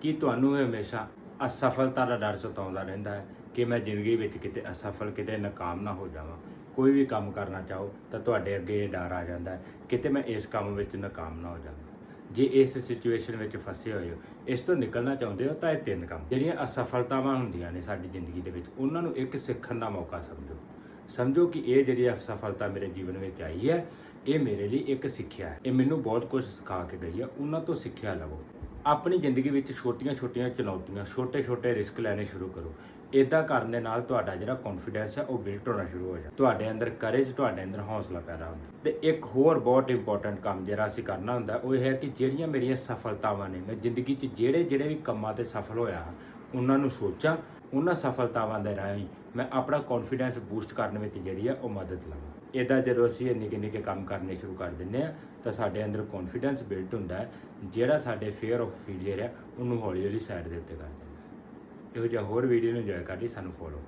ਕਿ ਤੁਹਾਨੂੰ ਹਮੇਸ਼ਾ ਅਸਫਲਤਾ ਦਾ ਡਰ ਸਤਾਉਂਦਾ ਰਹਿੰਦਾ ਹੈ ਕਿ ਮੈਂ ਜ਼ਿੰਦਗੀ ਵਿੱਚ ਕਿਤੇ ਅਸਫਲ, ਕਿਤੇ ਨਾਕਾਮ ਨਾ ਹੋ ਜਾਵਾਂ। ਕੋਈ ਵੀ ਕੰਮ ਕਰਨਾ ਚਾਹੋ ਤਾਂ ਤੁਹਾਡੇ ਅੱਗੇ ਇਹ ਡਰ ਆ ਜਾਂਦਾ ਹੈ, ਕਿਤੇ ਮੈਂ ਇਸ ਕੰਮ ਵਿੱਚ ਨਾਕਾਮ ਨਾ ਹੋ ਜਾਵਾਂ। ਜੇ ਇਸ ਸਿਚੁਏਸ਼ਨ ਵਿੱਚ ਫਸੇ ਹੋਏ ਹੋ, ਇਸ ਤੋਂ ਨਿਕਲਣਾ ਚਾਹੁੰਦੇ ਹੋ ਤਾਂ ਇਹ ਤਿੰਨ ਕੰਮ। ਜਿਹੜੀਆਂ ਅਸਫਲਤਾਵਾਂ ਹੁੰਦੀਆਂ ਨੇ ਸਾਡੀ ਜ਼ਿੰਦਗੀ ਦੇ ਵਿੱਚ, ਉਹਨਾਂ ਨੂੰ ਇੱਕ ਸਿੱਖਣ ਦਾ ਮੌਕਾ ਸਮਝੋ। ਸਮਝੋ ਕਿ ਇਹ ਜਿਹੜੀ ਅਸਫਲਤਾ ਮੇਰੇ ਜੀਵਨ ਵਿੱਚ ਆਈ ਹੈ, ਇਹ ਮੇਰੇ ਲਈ ਇੱਕ ਸਿੱਖਿਆ ਹੈ। ਇਹ ਮੈਨੂੰ ਬਹੁਤ ਕੁਝ ਸਿਖਾ ਕੇ ਗਈ ਹੈ, ਉਹਨਾਂ ਤੋਂ ਸਿੱਖਿਆ ਲਵੋ। ਆਪਣੀ ਜ਼ਿੰਦਗੀ ਵਿੱਚ ਛੋਟੀਆਂ-ਛੋਟੀਆਂ ਚੁਣੌਤੀਆਂ ਛੋਟੇ-ਛੋਟੇ ਰਿਸਕ ਲੈਣੇ ਸ਼ੁਰੂ ਕਰੋ। ਇਦਾਂ ਕਰਨ ਦੇ ਨਾਲ ਤੁਹਾਡਾ ਜਿਹੜਾ ਕੌਨਫੀਡੈਂਸ ਹੈ ਉਹ ਬਿਲਟ ਹੋਣਾ ਸ਼ੁਰੂ ਹੋ ਜਾਂਦਾ। ਤੁਹਾਡੇ ਅੰਦਰ ਕਰੇਜ ਤੁਹਾਡੇ ਅੰਦਰ ਹੌਸਲਾ ਪੈਦਾ ਹੁੰਦਾ। ਤੇ ਇੱਕ ਹੋਰ ਬਹੁਤ ਇੰਪੋਰਟੈਂਟ ਕੰਮ ਜਿਹੜਾ ਅਸੀਂ ਕਰਨਾ ਹੁੰਦਾ ਉਹ ਇਹ ਹੈ ਕਿ ਜਿਹੜੀਆਂ ਮੇਰੀਆਂ ਸਫਲਤਾਵਾਂ ਨੇ ਮੈਂ ਜ਼ਿੰਦਗੀ 'ਚ ਜਿਹੜੇ ਜਿਹੜੇ ਵੀ ਕੰਮਾਂ ਤੇ ਸਫਲ ਹੋਇਆ ਹਾਂ, ਉਹਨਾਂ ਨੂੰ ਸੋਚਾਂ, ਉਹਨਾਂ ਸਫਲਤਾਵਾਂ ਦੇ ਰਾਹੀਂ ਮੈਂ ਆਪਣਾ ਕੌਨਫੀਡੈਂਸ ਬੂਸਟ ਕਰਨ ਵਿੱਚ ਜਿਹੜੀ ਆ ਉਹ ਮਦਦ ਲਵਾਂ। ਇਦਾਂ ਜਦੋਂ ਅਸੀਂ ਇਹ ਨਿੱਕੇ ਨਿੱਕੇ ਕੰਮ ਕਰਨੇ ਸ਼ੁਰੂ ਕਰ ਦਿੰਦੇ ਆ ਤਾਂ ਸਾਡੇ ਅੰਦਰ ਕੌਨਫੀਡੈਂਸ ਬਿਲਟ ਹੁੰਦਾ ਹੈ, ਜਿਹੜਾ ਸਾਡੇ ਫੇਅਰ ਆਫ ਫੇਲਿਅਰ ਹੈ, ਉਹਨੂੰ ਹੌਲੀ ਹੌਲੀ ਸਾਈਡ ਦੇ ਉੱਤੇ ਕਰ ਦਿੰਦਾ ਇਹੋ ਜਿਹਾ ਹੋਰ ਵੀਡੀਓ ਨੂੰ ਇੰਜੋਏ ਕਰ ਲਈ, ਸਾਨੂੰ ਫੋਲੋ